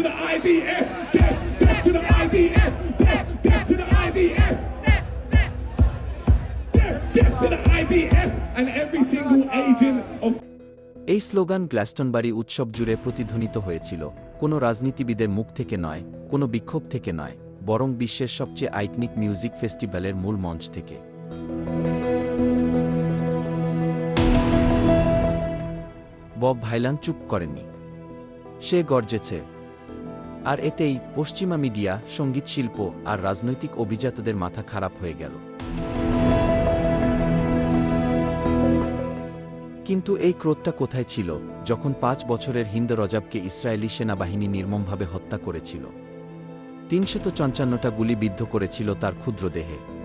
to the IDF. Death, death to the IDF. Death, death to the IDF. Death, death to the IDF and every single agent of এই slogan Glastonbury উৎসব জুড়ে প্রতিধ্বনিত হয়েছিল কোনো রাজনীতিবিদের মুখ থেকে নয় কোনো বিক্ষোভ থেকে নয় বরং বিশ্বের সবচেয়ে আইকনিক মিউজিক ফেস্টিভ্যালের মূল মঞ্চ থেকে বব ভাইলান চুপ করেনি সে গর্জেছে আর এতেই পশ্চিমা মিডিয়া, সংগীত শিল্প আর রাজনৈতিক অভিজাতদের মাথা খারাপ হয়ে গেল। কিন্তু এই ক্রোধটা কোথায় ছিল যখন পাঁচ বছরের হিন্দ রজাবকে ইসরায়েলি সেনাবাহিনী নির্মমভাবে হত্যা করেছিল? তিনশত চঞ্চান্নটা গুলিবিদ্ধ করেছিল তার ক্ষুদ্র দেহে।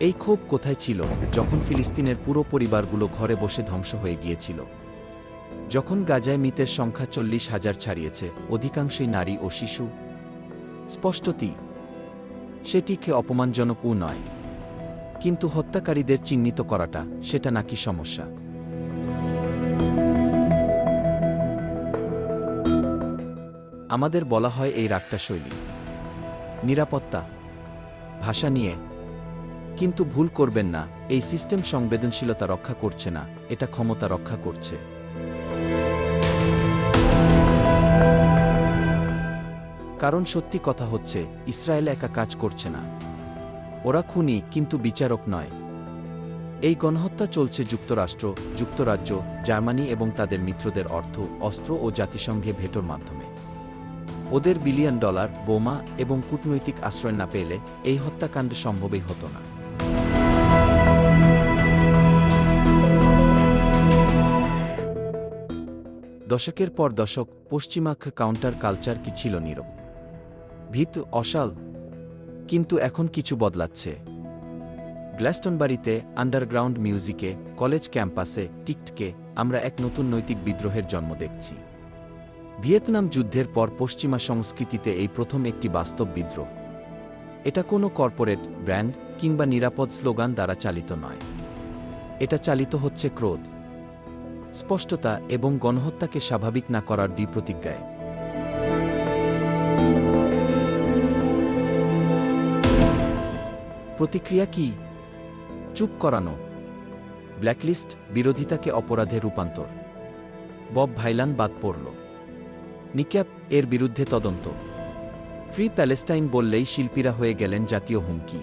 এই ক্ষোভ কোথায় ছিল যখন ফিলিস্তিনের পুরো পরিবারগুলো ঘরে বসে ধ্বংস হয়ে গিয়েছিল? যখন গাজায় মৃতের সংখ্যা চল্লিশ হাজার ছাড়িয়েছে, অধিকাংশই নারী ও শিশু? স্পষ্টতই সেটিকে অপমানজনকও নয়। কিন্তু হত্যাকারীদের চিহ্নিত করাটা, সেটা নাকি সমস্যা? আমাদের বলা হয় এই রাগটা শৈলী। নিরাপত্তা। ভাষা নিয়ে কিন্তু ভুল করবেন না, এই সিস্টেম সংবেদনশীলতা রক্ষা করছে না, এটা ক্ষমতা রক্ষা করছে। কারণ সত্যি কথা হচ্ছে, ইসরায়েল একা কাজ করছে না। ওরা খুনি, কিন্তু বিচারক নয়। এই গণহত্যা চলছে যুক্তরাষ্ট্র, যুক্তরাজ্য, জার্মানি এবং তাদের মিত্রদের অর্থ, অস্ত্র ও জাতিসংঘে ভেটোর মাধ্যমে। ওদের বিলিয়ন ডলার, বোমা এবং কূটনৈতিক আশ্রয় না পেলে এই হত্যাকাণ্ড সম্ভবই হতো না। দশকের পর দশক পশ্চিমা কাউন্টার কালচার কি ছিল নীরব? ভীত, অসাল, কিন্তু এখন কিছু বদলাচ্ছে। গ্ল্যাস্টনবাড়িতে আন্ডারগ্রাউন্ড মিউজিকে কলেজ ক্যাম্পাসে টিকটকে আমরা এক নতুন নৈতিক বিদ্রোহের জন্ম দেখছি। ভিয়েতনাম যুদ্ধের পর পশ্চিমা সংস্কৃতিতে এই প্রথম একটি বাস্তব বিদ্রোহ। এটা কোনো কর্পোরেট ব্র্যান্ড কিংবা নিরাপদ স্লোগান দ্বারা চালিত নয়। এটা চালিত হচ্ছে ক্রোধ। স্পষ্টতা এবং গণহত্যাকে স্বাভাবিক না করার দ্বি প্রতিজ্ঞায় প্রতিক্রিয়া কি? চুপ করানো। ব্ল্যাকলিস্ট বিরোধিতাকে অপরাধে রূপান্তর। বব ভাইলান বাদ পড়ল। নিক্যাপ এর বিরুদ্ধে তদন্ত। ফ্রি প্যালেস্টাইন বললেই শিল্পীরা হয়ে গেলেন জাতীয় হুমকি।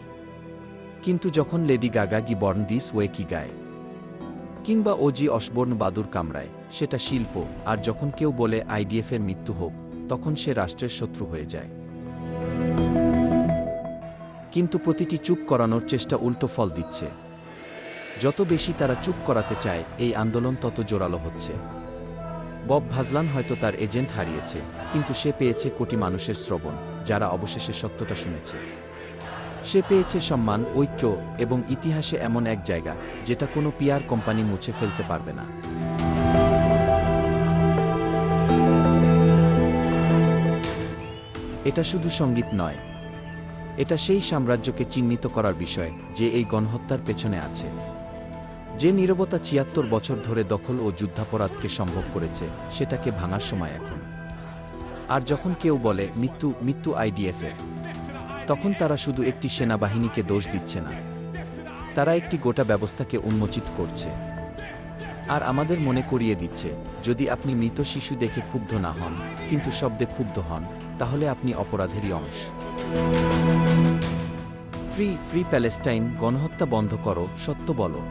কিন্তু যখন লেডি গাগা গি বর্ন দিস ওয়ে কি গায়? কিংবা ওজি অসবর্ণ বাদুর কামড়ায়, সেটা শিল্প, আর যখন কেউ বলে আইডিএফের মৃত্যু হোক, তখন সে রাষ্ট্রের শত্রু হয়ে যায়। কিন্তু প্রতিটি চুপ করানোর চেষ্টা উল্টো ফল দিচ্ছে। যত বেশি তারা চুপ করাতে চায়, এই আন্দোলন তত জোরালো হচ্ছে। বব ভাজলান হয়তো তার এজেন্ট হারিয়েছে, কিন্তু সে পেয়েছে কোটি মানুষের শ্রবণ, যারা অবশেষে সত্যটা শুনেছে। সে পেয়েছে সম্মান, ঐক্য এবং ইতিহাসে এমন এক জায়গা, যেটা কোনো পিয়ার কোম্পানি মুছে ফেলতে পারবে না। এটা শুধু সংগীত নয়, এটা সেই সাম্রাজ্যকে চিহ্নিত করার বিষয়, যে এই গণহত্যার পেছনে আছে। যে নীরবতা ছিয়াত্তর বছর ধরে দখল ও যুদ্ধাপরাধকে সম্ভব করেছে, সেটাকে ভাঙার সময় এখন। আর যখন কেউ বলে, মৃত্যু মৃত্যু আইডিএফের তখন তারা শুধু একটি সেনাবাহিনীকে দোষ দিচ্ছে না। তারা একটি গোটা ব্যবস্থাকে উন্মোচিত করছে। আর আমাদের মনে করিয়ে দিচ্ছে, যদি আপনি মৃত শিশু দেখে ক্ষুব্ধ না হন, কিন্তু শব্দে ক্ষুব্ধ হন, তাহলে আপনি অপরাধেরই অংশ। ফ্রি ফ্রি প্যালেস্টাইন, গণহত্যা বন্ধ করো, সত্য বলো।